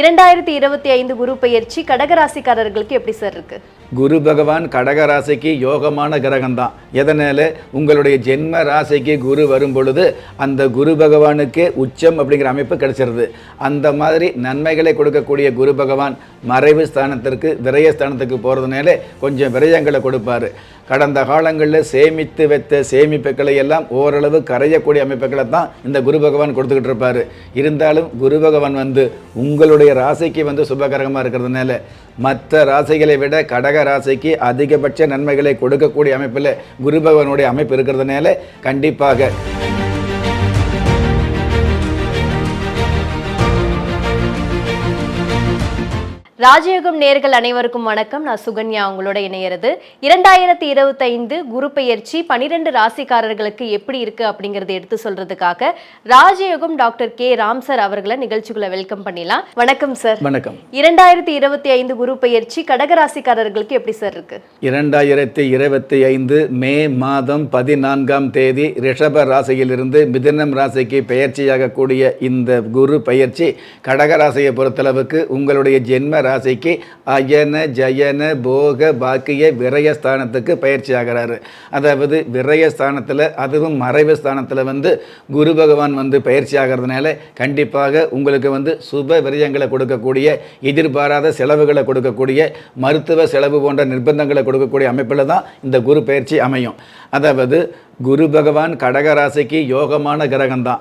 இரண்டாயிரத்தி இருபத்தி ஐந்து குரு பெயர்ச்சி கடகராசிக்காரர்களுக்கு எப்படி சார் இருக்கு? குரு பகவான் கடக ராசிக்கு யோகமான கிரகம் தான் எதனால? உங்களுடைய ஜென்ம ராசிக்கு குரு வரும் பொழுது அந்த குரு பகவானுக்கு உச்சம் அப்படிங்கிற அமைப்பு கிடைச்சிருது. அந்த மாதிரி நன்மைகளை கொடுக்கக்கூடிய குரு பகவான் மறைவு ஸ்தானத்திற்கு விரய ஸ்தானத்துக்கு போகிறதுனால கொஞ்சம் விரயங்களை கொடுப்பாரு. கடந்த காலங்களில் சேமித்து வைத்த சேமிப்புகளை எல்லாம் ஓரளவு கரையக்கூடிய அமைப்புகளை தான் இந்த குரு பகவான் கொடுத்துக்கிட்டு இருப்பார். இருந்தாலும் குரு பகவான் வந்து உங்களுடைய ராசிக்கு வந்து சுபகரகமாக இருக்கிறதுனால மற்ற ராசிகளை விட கடக ராசிக்கு அதிகபட்ச நன்மைகளை கொடுக்கக்கூடிய அமைப்பில் குரு பகவானுடைய அமைப்பு இருக்கிறதுனால கண்டிப்பாக ராஜயோகம் நேர்கள் அனைவருக்கும் வணக்கம். நான் சுகன்யா உங்களோட இணையிறது. இரண்டாயிரத்தி இருபத்தைந்து குரு பெயர்ச்சி பனிரெண்டு ராசிக்காரர்களுக்கு எப்படி இருக்கு அப்படிங்கறத எடுத்து சொல்றதுக்காக ராஜயோகம் டாக்டர் கே. ராம் சார் அவர்களை நிகழ்ச்சிக்குள்ள வெல்கம் பண்ணிடலாம். வணக்கம் சார். வணக்கம். இரண்டாயிரத்தி இருபத்தி ஐந்து குரு பெயர்ச்சி கடகராசிக்காரர்களுக்கு எப்படி சார் இருக்கு? இரண்டாயிரத்தி இருபத்தி ஐந்து மே மாதம் பதினான்காம் தேதி ரிஷப ராசியிலிருந்து மிதுனம் ராசிக்கு பெயர்ச்சியாகக்கூடிய இந்த குரு பயிற்சி கடக ராசியை பொறுத்தளவுக்கு உங்களுடைய ஜென்ம ராசிக்கு அயன ஜயன போக பாக்கிய விரயஸ்தானத்துக்கு பயிற்சி ஆகிறாரு அதாவது விரயஸ்தானத்தில் அதுவும் மறைவு ஸ்தானத்தில் வந்து குரு பகவான் வந்து பயிற்சி ஆகிறதுனால கண்டிப்பாக உங்களுக்கு வந்து சுப விரயங்களை கொடுக்கக்கூடிய எதிர்பாராத செலவுகளை கொடுக்கக்கூடிய மருத்துவ செலவு போன்ற நிர்பந்தங்களை கொடுக்கக்கூடிய அமைப்பில் தான் இந்த குரு பயிற்சி அமையும். அதாவது குரு பகவான் கடக ராசிக்கு யோகமான கிரகம் தான்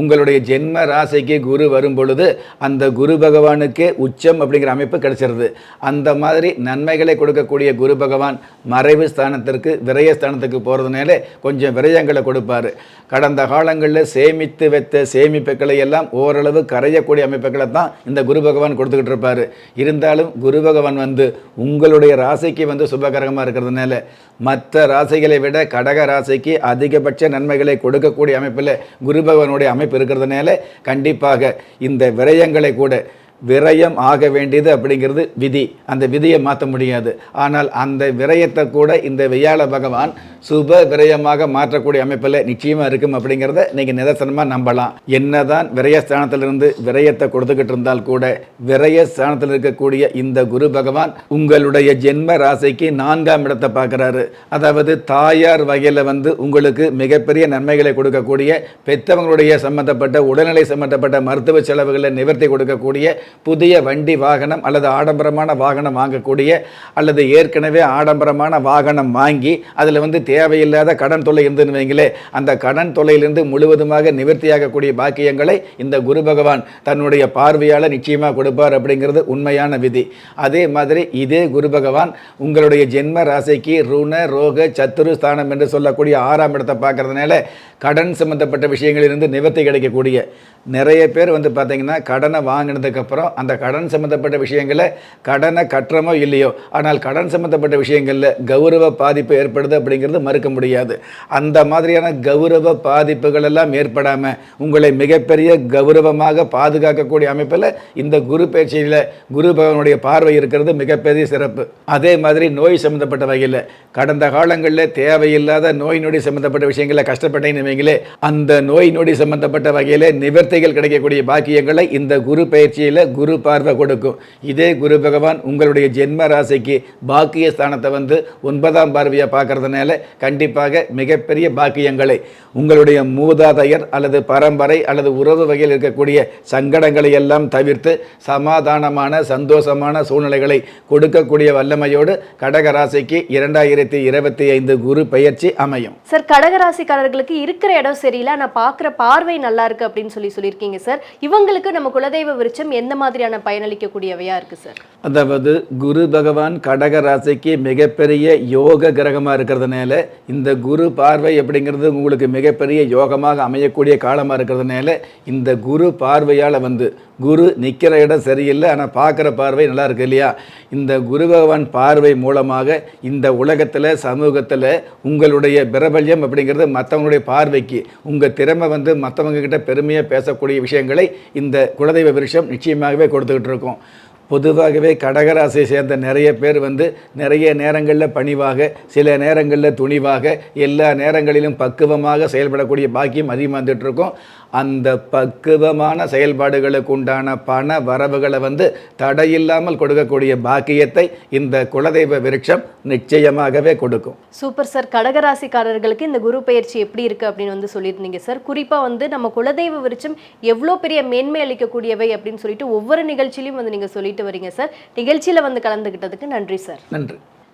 உங்களுடைய ஜென்ம ராசிக்கு குரு வரும் பொழுது அந்த குரு பகவானுக்கே உச்சம் அப்படிங்கிற அமைப்பு கிடைச்சிருது. அந்த மாதிரி நன்மைகளை கொடுக்கக்கூடிய குரு பகவான் மறைவு ஸ்தானத்திற்கு விரய ஸ்தானத்துக்கு போகிறதுனால கொஞ்சம் விரயங்களை கொடுப்பாரு. கடந்த காலங்களில் சேமித்து வைத்த சேமிப்புகளை எல்லாம் ஓரளவு கரையக்கூடிய அமைப்புகளை தான் இந்த குரு பகவான் கொடுத்துக்கிட்டு இருப்பார். இருந்தாலும் குரு பகவான் வந்து உங்களுடைய ராசிக்கு வந்து சுபகரகமாக இருக்கிறதுனால மற்ற ராசிகளை விட கடக ராசிக்கு அதிகபட்ச நன்மைகளை கொடுக்கக்கூடிய அமைப்பில் குரு பகவானுடைய அமைப்பு இருக்கிறதுனால கண்டிப்பாக இந்த விரயங்களை கூட விரயம் ஆக வேண்டியது அப்படிங்கிறது விதி. அந்த விதியை மாற்ற முடியாது. ஆனால் அந்த விரயத்தை கூட இந்த வியாழ பகவான் சுப விரயமாக மாற்றக்கூடிய அமைப்பில் நிச்சயமாக இருக்கும் அப்படிங்கிறத நீங்கள் நிதர்சனமாக நம்பலாம். என்னதான் விரயஸ்தானத்திலிருந்து விரயத்தை கொடுத்துக்கிட்டு இருந்தால் கூட விரயஸ்தானத்தில் இருக்கக்கூடிய இந்த குரு பகவான் உங்களுடைய ஜென்ம ராசிக்கு நான்காம் இடத்தை பார்க்குறாரு. அதாவது தாயார் வகையில் வந்து உங்களுக்கு மிகப்பெரிய நன்மைகளை கொடுக்கக்கூடிய பெற்றவங்களுடைய சம்பந்தப்பட்ட உடல்நிலை சம்பந்தப்பட்ட மருத்துவ செலவுகளை நிவர்த்தி கொடுக்கக்கூடிய புதிய வண்டி வாகனம் அல்லது ஆடம்பரமான வாகனம் வாங்கக்கூடிய அல்லது ஏற்கனவே ஆடம்பரமான வாகனம் வாங்கி அதில் வந்து தேவையில்லாத கடன் தொல்லை இருந்துன்னு வைங்களே அந்த கடன் தொல்லையிலிருந்து முழுவதுமாக நிவர்த்தியாகக்கூடிய பாக்கியங்களை இந்த குரு பகவான் தன்னுடைய பார்வையால் நிச்சயமாக கொடுப்பார் அப்படிங்கிறது உண்மையான விதி. அதே மாதிரி இதே குரு பகவான் உங்களுடைய ஜென்ம ராசிக்கு ருண ரோக சத்துரு ஸ்தானம் என்று சொல்லக்கூடிய ஆறாம் இடத்தை பார்க்கறதுனால கடன் சம்பந்தப்பட்ட விஷயங்களிலிருந்து நிவர்த்தி கிடைக்கக்கூடிய. நிறைய பேர் வந்து பார்த்திங்கன்னா கடனை வாங்கினதுக்கப்புறம் அந்த கடன் சம்மந்தப்பட்ட விஷயங்களை கடனை கட்டுறமோ இல்லையோ ஆனால் கடன் சம்மந்தப்பட்ட விஷயங்களில் கௌரவ பாதிப்பு ஏற்படுது அப்படிங்கிறது மறுக்க முடியாது. அந்த மாதிரியான கௌரவ பாதிப்புகள் எல்லாம் ஏற்படாமல் உங்களை மிகப்பெரிய கௌரவமாக பாதுகாக்கக்கூடிய அமைப்பில் இந்த குரு பேச்சையில் குரு பகவனுடைய பார்வை இருக்கிறது மிகப்பெரிய சிறப்பு. அதே மாதிரி நோய் சம்மந்தப்பட்ட வகையில் கடந்த காலங்களில் தேவையில்லாத நோய் நொடி சம்மந்தப்பட்ட விஷயங்களை கஷ்டப்பட்டேன்னு வைங்களே அந்த நோய் நொடி சம்மந்தப்பட்ட வகையில் வார்த்தைகள் கிடைக்கக்கூடிய பாக்கியங்களை இந்த குரு பயிற்சியில் குரு பார்வை கொடுக்கும். இதே குரு பகவான் உங்களுடைய ஜென்ம ராசிக்கு பாக்கிய ஸ்தானத்தை வந்து ஒன்பதாம் பார்வையை பார்க்கறதுனால கண்டிப்பாக மிகப்பெரிய பாக்கியங்களை. உங்களுடைய மூதாதையர் அல்லது பரம்பரை அல்லது உறவு வகையில் இருக்கக்கூடிய சங்கடங்களை எல்லாம் தவிர்த்து சமாதானமான சந்தோஷமான சூழ்நிலைகளை கொடுக்கக்கூடிய வல்லமையோடு கடக ராசிக்கு இரண்டாயிரத்தி இருபத்தி ஐந்து குரு பயிற்சி அமையும். சார் கடகராசிக்காரர்களுக்கு இருக்கிற இடம் சரியில்லை. நான் பார்க்குற பார்வை நல்லா இருக்கு அப்படின்னு சொல்லி சொல்லி சொல்லியிருக்கீங்க சார். இவங்களுக்கு நம்ம குலதெய்வ விருட்சம் எந்த மாதிரியான பயனளிக்கக்கூடியவையா இருக்கு சார்? அதாவது குரு பகவான் கடக ராசிக்கு மிகப்பெரிய யோக கிரகமாக இருக்கிறதுனால இந்த குரு பார்வை அப்படிங்கிறது உங்களுக்கு மிகப்பெரிய யோகமாக அமையக்கூடிய காலமாக இருக்கிறதுனால இந்த குரு பார்வையால் வந்து குரு நிற்கிற இடம் சரியில்லை ஆனால் பார்க்குற பார்வை நல்லா இருக்கு இல்லையா? இந்த குரு பகவான் பார்வை மூலமாக இந்த உலகத்தில் சமூகத்தில் உங்களுடைய பிரபல்யம் அப்படிங்கிறது மற்றவங்களுடைய பார்வைக்கு உங்கள் திறமை வந்து மற்றவங்கக்கிட்ட பெருமையாக பேசக்கூடிய விஷயங்களை இந்த குலதெய்வ விருஷம் நிச்சயமாகவே கொடுத்துக்கிட்டு இருக்கோம். பொதுவாகவே கடகராசியை சேர்ந்த நிறைய பேர் வந்து நிறைய நேரங்களில் பணிவாக சில நேரங்களில் துணிவாக எல்லா நேரங்களிலும் பக்குவமாக செயல்படக்கூடிய பாக்கியம் அதிகமாக வந்துட்டுருக்கோம் அந்த பக்குவமான செயல்பாடுகளுக்கு உண்டான பண வரவுகளை வந்து தடையில்லாமல் கொடுக்கக்கூடிய பாக்கியத்தை இந்த குலதெய்வ விருட்சம் நிச்சயமாகவே கொடுக்கும். Super sir. கடகராசிக்காரர்களுக்கு இந்த குரு பயிற்சி எப்படி இருக்கு அப்படின்னு வந்து சொல்லியிருந்தீங்க சார். குறிப்பா வந்து நம்ம குலதெய்வ விருட்சம் எவ்வளோ பெரிய மேன்மை அளிக்கக்கூடியவை அப்படின்னு சொல்லிட்டு ஒவ்வொரு நிகழ்ச்சியிலையும் வந்து நீங்க சொல்லிட்டு வரீங்க சார். நிகழ்ச்சியில வந்து கலந்துகிட்டதுக்கு நன்றி சார். நன்றி.